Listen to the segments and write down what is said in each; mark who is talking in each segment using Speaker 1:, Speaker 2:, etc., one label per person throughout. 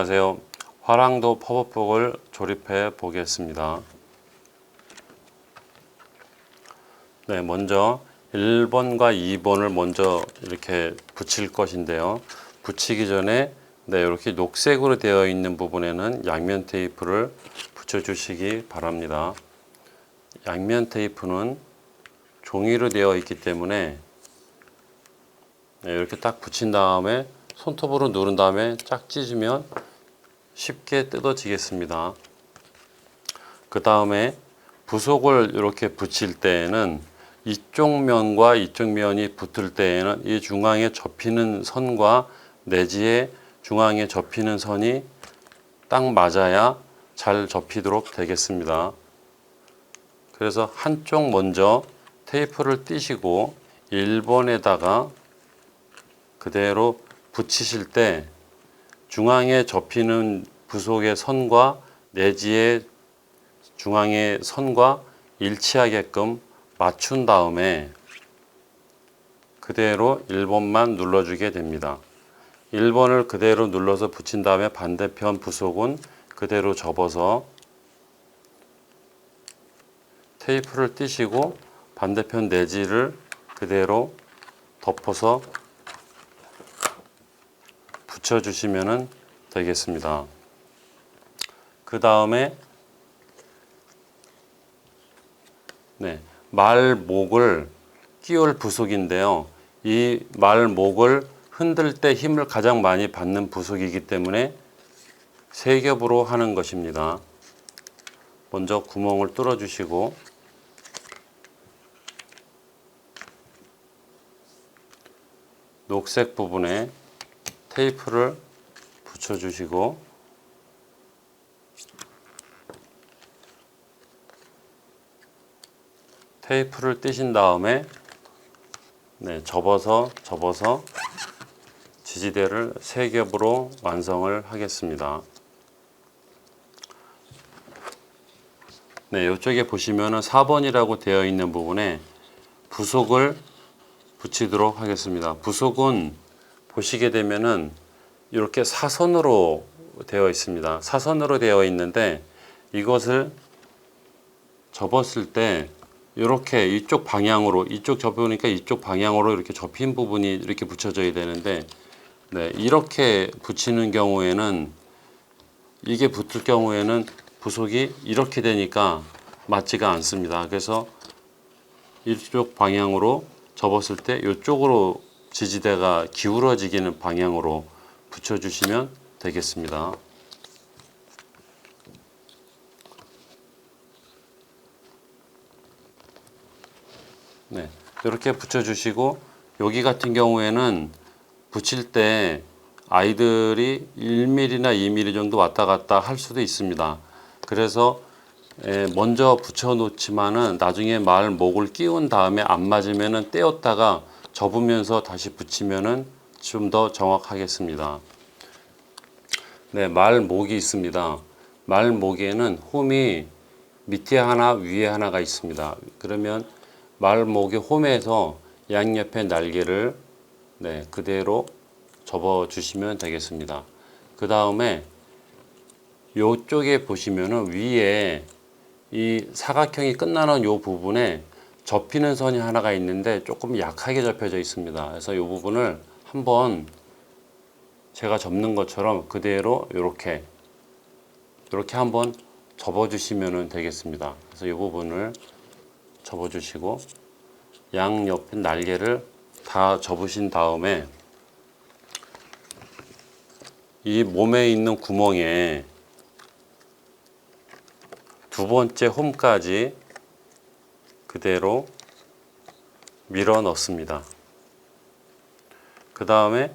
Speaker 1: 안녕하세요. 화랑도 팝업북을 조립해 보겠습니다. 네, 먼저 1번과 2번을 먼저 이렇게 붙일 것인데요. 붙이기 전에 네, 이렇게 녹색으로 되어 있는 부분에는 양면 테이프를 붙여 주시기 바랍니다. 양면 테이프는 종이로 되어 있기 때문에 네, 이렇게 딱 붙인 다음에 손톱으로 누른 다음에 짝 찢으면 쉽게 뜯어지겠습니다. 그 다음에 부속을 이렇게 붙일 때에는 이쪽 면과 이쪽 면이 붙을 때에는 이 중앙에 접히는 선과 내지에 중앙에 접히는 선이 딱 맞아야 잘 접히도록 되겠습니다. 그래서 한쪽 먼저 테이프를 띄시고 1번에다가 그대로 붙이실 때 중앙에 접히는 부속의 선과 내지의 중앙의 선과 일치하게끔 맞춘 다음에 그대로 1번만 눌러주게 됩니다. 1번을 그대로 눌러서 붙인 다음에 반대편 부속은 그대로 접어서 테이프를 띄시고 반대편 내지를 그대로 덮어서 붙여주시면 되겠습니다. 그 다음에 네, 말목을 끼울 부속인데요. 이 말목을 흔들 때 힘을 가장 많이 받는 부속이기 때문에 세 겹으로 하는 것입니다. 먼저 구멍을 뚫어 주시고 녹색 부분에 테이프를 붙여 주시고 테이프를 떼신 다음에 네, 접어서 접어서 지지대를 세 겹으로 완성을 하겠습니다. 네, 이쪽에 보시면은 4번이라고 되어 있는 부분에 부속을 붙이도록 하겠습니다. 부속은 보시게 되면은 이렇게 사선으로 되어 있습니다. 사선으로 되어 있는데 이것을 접었을 때 이렇게 이쪽 방향으로 이쪽 접으니까 이쪽 방향으로 이렇게 접힌 부분이 이렇게 붙여져야 되는데 네, 이렇게 붙이는 경우에는 이게 붙을 경우에는 부속이 이렇게 되니까 맞지가 않습니다. 그래서 이쪽 방향으로 접었을 때 이쪽으로 지지대가 기울어지기는 방향으로 붙여주시면 되겠습니다. 네, 이렇게 붙여주시고 여기 같은 경우에는 붙일 때 아이들이 1mm나 2mm 정도 왔다 갔다 할 수도 있습니다. 그래서 에, 먼저 붙여 놓지만은 나중에 말 목을 끼운 다음에 안 맞으면은 떼었다가 접으면서 다시 붙이면은 좀 더 정확하겠습니다. 네, 말 목이 있습니다. 말 목에는 홈이 밑에 하나 위에 하나가 있습니다. 그러면 말 목의 홈에서 양옆에 날개를 네, 그대로 접어 주시면 되겠습니다. 그 다음에 요쪽에 보시면은 위에 이 사각형이 끝나는 요 부분에 접히는 선이 하나가 있는데 조금 약하게 접혀져 있습니다. 그래서 이 부분을 한번 제가 접는 것처럼 그대로 이렇게 이렇게 한번 접어 주시면 되겠습니다. 그래서 이 부분을 접어 주시고 양 옆에 날개를 다 접으신 다음에 이 몸에 있는 구멍에 두 번째 홈까지 그대로 밀어 넣습니다. 그 다음에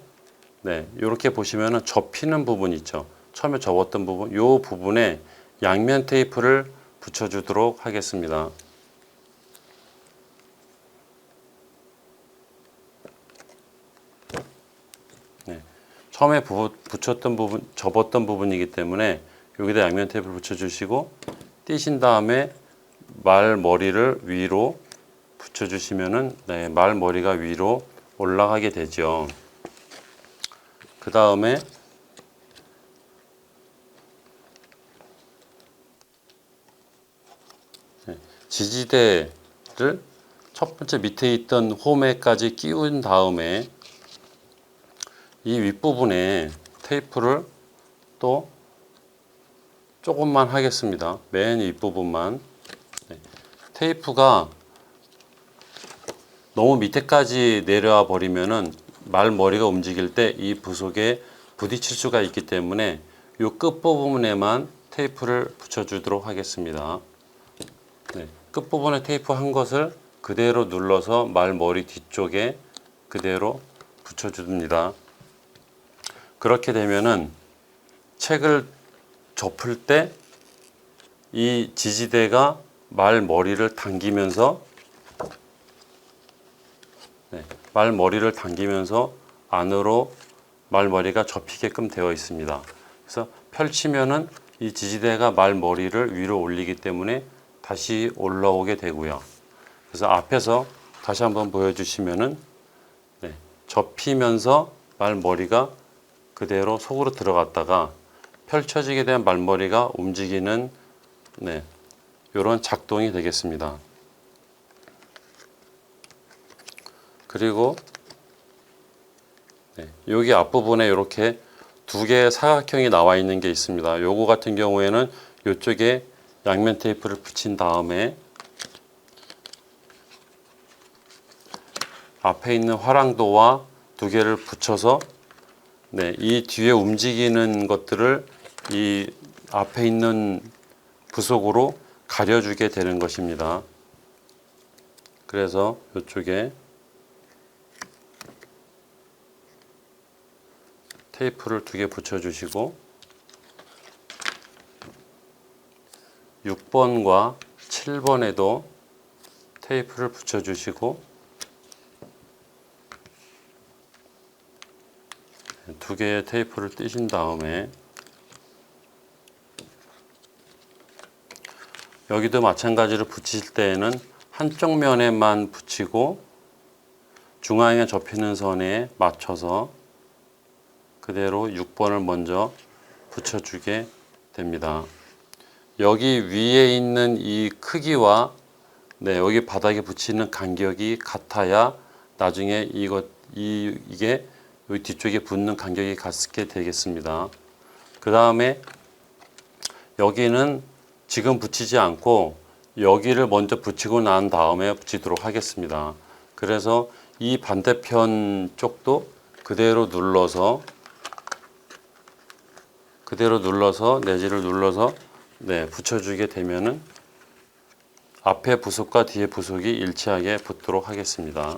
Speaker 1: 네, 이렇게 보시면은 접히는 부분 있죠. 처음에 접었던 부분, 이 부분에 양면 테이프를 붙여주도록 하겠습니다. 네, 처음에 부, 붙였던 부분, 접었던 부분이기 때문에 여기다 양면 테이프를 붙여주시고 띄신 다음에 말머리를 위로 붙여주시면은 네, 말머리가 위로 올라가게 되죠. 그 다음에 네, 지지대를 첫 번째 밑에 있던 홈에까지 끼운 다음에 이 윗부분에 테이프를 또 조금만 하겠습니다. 맨 윗부분만 네, 테이프가 너무 밑에까지 내려와 버리면은 말 머리가 움직일 때 이 부속에 부딪힐 수가 있기 때문에 이 끝부분에만 테이프를 붙여주도록 하겠습니다. 네, 끝부분에 테이프 한 것을 그대로 눌러서 말 머리 뒤쪽에 그대로 붙여줍니다. 그렇게 되면은 책을 접을 때 이 지지대가 말 머리를 당기면서 네, 말 머리를 당기면서 안으로 말 머리가 접히게끔 되어 있습니다. 그래서 펼치면은 이 지지대가 말 머리를 위로 올리기 때문에 다시 올라오게 되고요. 그래서 앞에서 다시 한번 보여주시면은 네, 접히면서 말 머리가 그대로 속으로 들어갔다가 펼쳐지게 된 말머리가 움직이는 네, 이런 작동이 되겠습니다. 그리고 네, 여기 앞부분에 이렇게 두 개의 사각형이 나와 있는 게 있습니다. 요거 같은 경우에는 이쪽에 양면 테이프를 붙인 다음에 앞에 있는 화랑도와 두 개를 붙여서 네, 이 뒤에 움직이는 것들을 이 앞에 있는 부속으로 가려주게 되는 것입니다. 그래서 이쪽에 테이프를 두 개 붙여주시고 6번과 7번에도 테이프를 붙여주시고 두 개의 테이프를 띄신 다음에 여기도 마찬가지로 붙이실 때에는 한쪽 면에만 붙이고 중앙에 접히는 선에 맞춰서 그대로 6번을 먼저 붙여주게 됩니다. 여기 위에 있는 이 크기와 네, 여기 바닥에 붙이는 간격이 같아야 나중에 이것 이 이게 여기 뒤쪽에 붙는 간격이 같게 되겠습니다. 그 다음에 여기는 지금 붙이지 않고 여기를 먼저 붙이고 난 다음에 붙이도록 하겠습니다. 그래서 이 반대편 쪽도 그대로 눌러서 그대로 눌러서 내지를 눌러서 네, 붙여주게 되면은 앞에 부속과 뒤에 부속이 일치하게 붙도록 하겠습니다.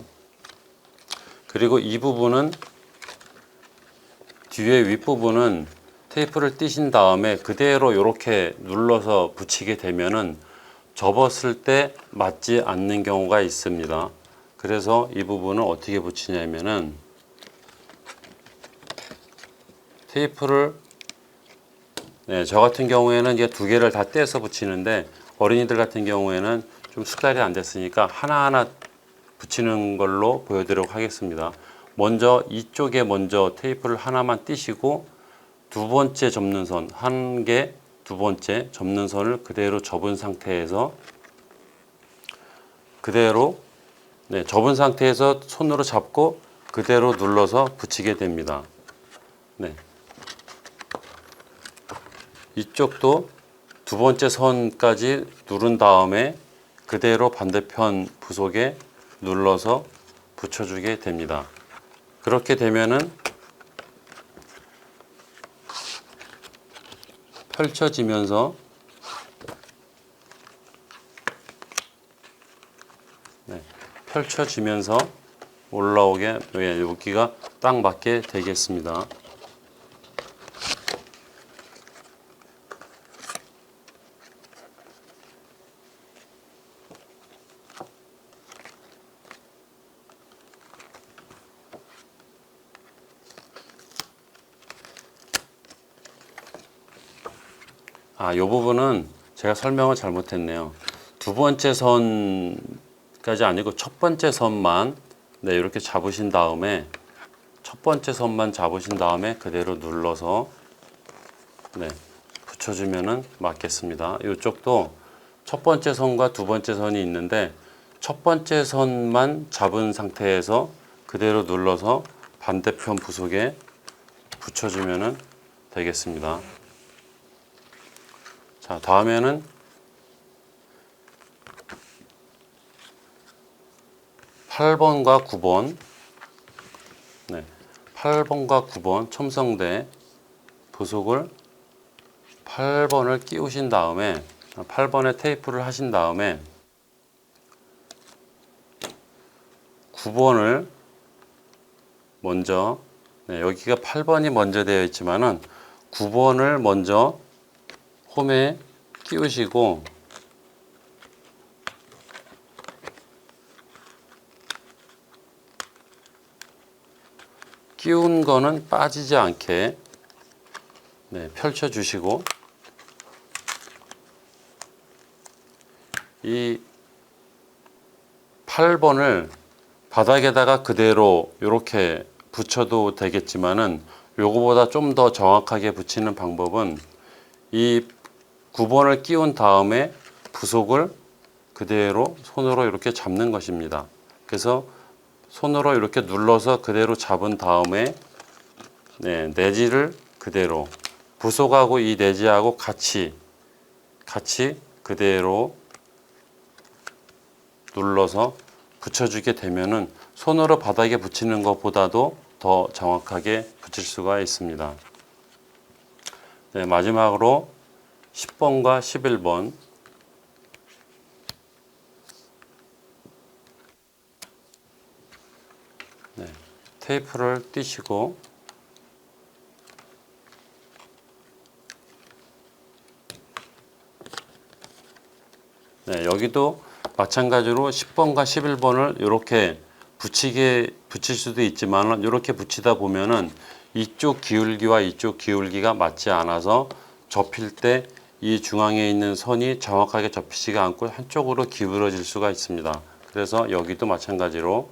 Speaker 1: 그리고 이 부분은 뒤에 윗부분은 테이프를 띄신 다음에 그대로 이렇게 눌러서 붙이게 되면은 접었을 때 맞지 않는 경우가 있습니다. 그래서 이 부분을 어떻게 붙이냐면은 테이프를 네, 저 같은 경우에는 이제 두 개를 다 떼서 붙이는데 어린이들 같은 경우에는 좀 숙달이 안 됐으니까 하나하나 붙이는 걸로 보여드리도록 하겠습니다. 먼저 이쪽에 먼저 테이프를 하나만 띄시고 두 번째 접는 선 한 개, 두 번째 접는 선을 그대로 접은 상태에서 그대로 네, 접은 상태에서 손으로 잡고 그대로 눌러서 붙이게 됩니다. 네. 이쪽도 두 번째 선까지 누른 다음에 그대로 반대편 부속에 눌러서 붙여주게 됩니다. 그렇게 되면은 펼쳐지면서 네, 펼쳐지면서 올라오게 예, 여기가 딱 맞게 되겠습니다. 아, 이 부분은 제가 설명을 잘못했네요. 두 번째 선까지 아니고 첫 번째 선만 네, 이렇게 잡으신 다음에 첫 번째 선만 잡으신 다음에 그대로 눌러서 네, 붙여주면은 맞겠습니다. 이쪽도 첫 번째 선과 두 번째 선이 있는데 첫 번째 선만 잡은 상태에서 그대로 눌러서 반대편 부속에 붙여주면 되겠습니다. 자, 다음에는 팔번과 9번. 네, 8번과 9번 첨성대 부속을 8번을 끼우신 다음에 8번에 테이프를 하신 다음에 9번을 먼저 네, 여기가 8번이 먼저 되어 있지만은 9번을 먼저 홈에 끼우시고 끼운 거는 빠지지 않게 네, 펼쳐 주시고 이 8번을 바닥에다가 그대로 이렇게 붙여도 되겠지만은 요거보다 좀 더 정확하게 붙이는 방법은 이 9번을 끼운 다음에 부속을 그대로 손으로 이렇게 잡는 것입니다. 그래서 손으로 이렇게 눌러서 그대로 잡은 다음에 네, 내지를 그대로 부속하고 이 내지하고 같이 같이 그대로 눌러서 붙여주게 되면은 손으로 바닥에 붙이는 것보다도 더 정확하게 붙일 수가 있습니다. 네, 마지막으로 10번과 11번. 네, 테이프를 띄시고. 네, 여기도 마찬가지로 10번과 11번을 이렇게 붙이게 붙일 수도 있지만 이렇게 붙이다 보면은 이쪽 기울기와 이쪽 기울기가 맞지 않아서 접힐 때 이 중앙에 있는 선이 정확하게 접히지가 않고 한쪽으로 기울어질 수가 있습니다. 그래서 여기도 마찬가지로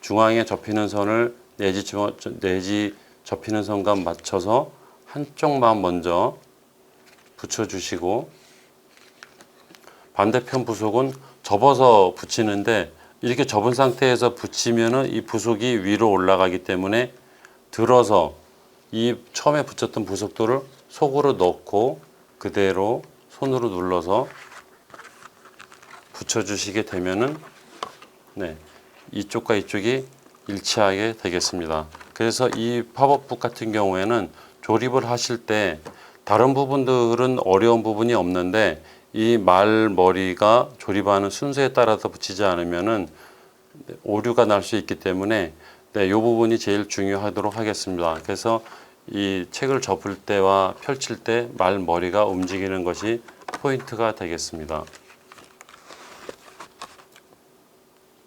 Speaker 1: 중앙에 접히는 선을 내지 주- 내지 접히는 선과 맞춰서 한쪽만 먼저 붙여주시고 반대편 부속은 접어서 붙이는데 이렇게 접은 상태에서 붙이면은 이 부속이 위로 올라가기 때문에 들어서 이 처음에 붙였던 부속도를 속으로 넣고 그대로 손으로 눌러서 붙여주시게 되면은 네 이쪽과 이쪽이 일치하게 되겠습니다. 그래서 이 팝업북 같은 경우에는 조립을 하실 때 다른 부분들은 어려운 부분이 없는데 이 말머리가 조립하는 순서에 따라서 붙이지 않으면은 오류가 날 수 있기 때문에 네, 이 부분이 제일 중요하도록 하겠습니다. 그래서 이 책을 접을 때와 펼칠 때 말머리가 움직이는 것이 포인트가 되겠습니다.